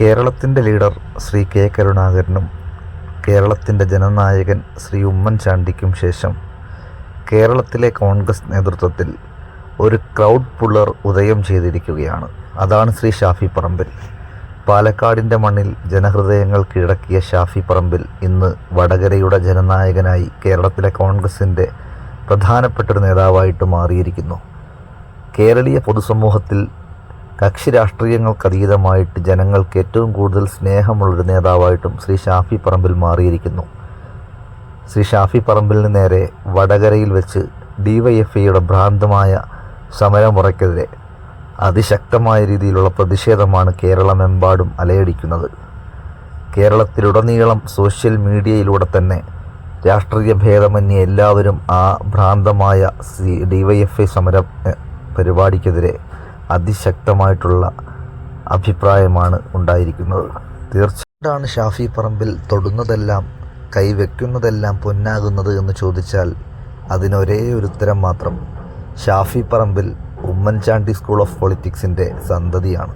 കേരളത്തിന്റെ leader Shri K കരുണാകരനും കേരളത്തിന്റെ ജനനായകൻ ശ്രീ ഉമ്മൻചാണ്ടിക്കും ശേഷം കേരളത്തിലെ കോൺഗ്രസ് നേതൃത്വത്തിൽ ഒരു ക്രൗഡ് പുള്ളർ ഉദയം ചെയ്തിരിക്കുകയാണ്. അതാണ് ശ്രീ ഷാഫി പറമ്പിൽ. പാലക്കാടിന്റെ മണ്ണിൽ ജനഹൃദയങ്ങൾ കീഴടക്കിയ ഷാഫി പറമ്പിൽ ഇന്ന് വടകരയുടെ ജനനായകനായി കേരളത്തിലെ കോൺഗ്രസിന്റെ പ്രധാനപ്പെട്ടൊരു നേതാവായിട്ട് മാറിയിരിക്കുന്നു. കേരളീയ പൊതുസമൂഹത്തിൽ കക്ഷി രാഷ്ട്രീയങ്ങൾക്കതീതമായിട്ട് ജനങ്ങൾക്ക് ഏറ്റവും കൂടുതൽ സ്നേഹമുള്ളൊരു നേതാവായിട്ടും ശ്രീ ഷാഫി പറമ്പിൽ മാറിയിരിക്കുന്നു. ശ്രീ ഷാഫി പറമ്പിലിന് നേരെ വടകരയിൽ വെച്ച് ഡിവൈഎഫ്ഐയുടെ ഭ്രാന്തമായ സമരമുറയ്ക്കെതിരെ അതിശക്തമായ രീതിയിലുള്ള പ്രതിഷേധമാണ് കേരളമെമ്പാടും അലയടിക്കുന്നത്. കേരളത്തിലുടനീളം സോഷ്യൽ മീഡിയയിലൂടെ തന്നെ രാഷ്ട്രീയ ഭേദമന്യേ എല്ലാവരും ആ ഭ്രാന്തമായ സി ഡിവൈഎഫ്ഐ സമര എഹ്, പരിപാടിക്കെതിരെ അതിശക്തമായിട്ടുള്ള അഭിപ്രായമാണ് ഉണ്ടായിരിക്കുന്നത്. തീർച്ചയായിട്ടാണ് ഷാഫി പറമ്പിൽ തൊടുന്നതെല്ലാം കൈവെക്കുന്നതെല്ലാം പൊന്നാകുന്നത് എന്ന് ചോദിച്ചാൽ അതിനൊരേ ഒരു ഉത്തരം മാത്രം. ഷാഫി പറമ്പിൽ ഉമ്മൻചാണ്ടി സ്കൂൾ ഓഫ് പൊളിറ്റിക്സിന്റെ സന്തതിയാണ്.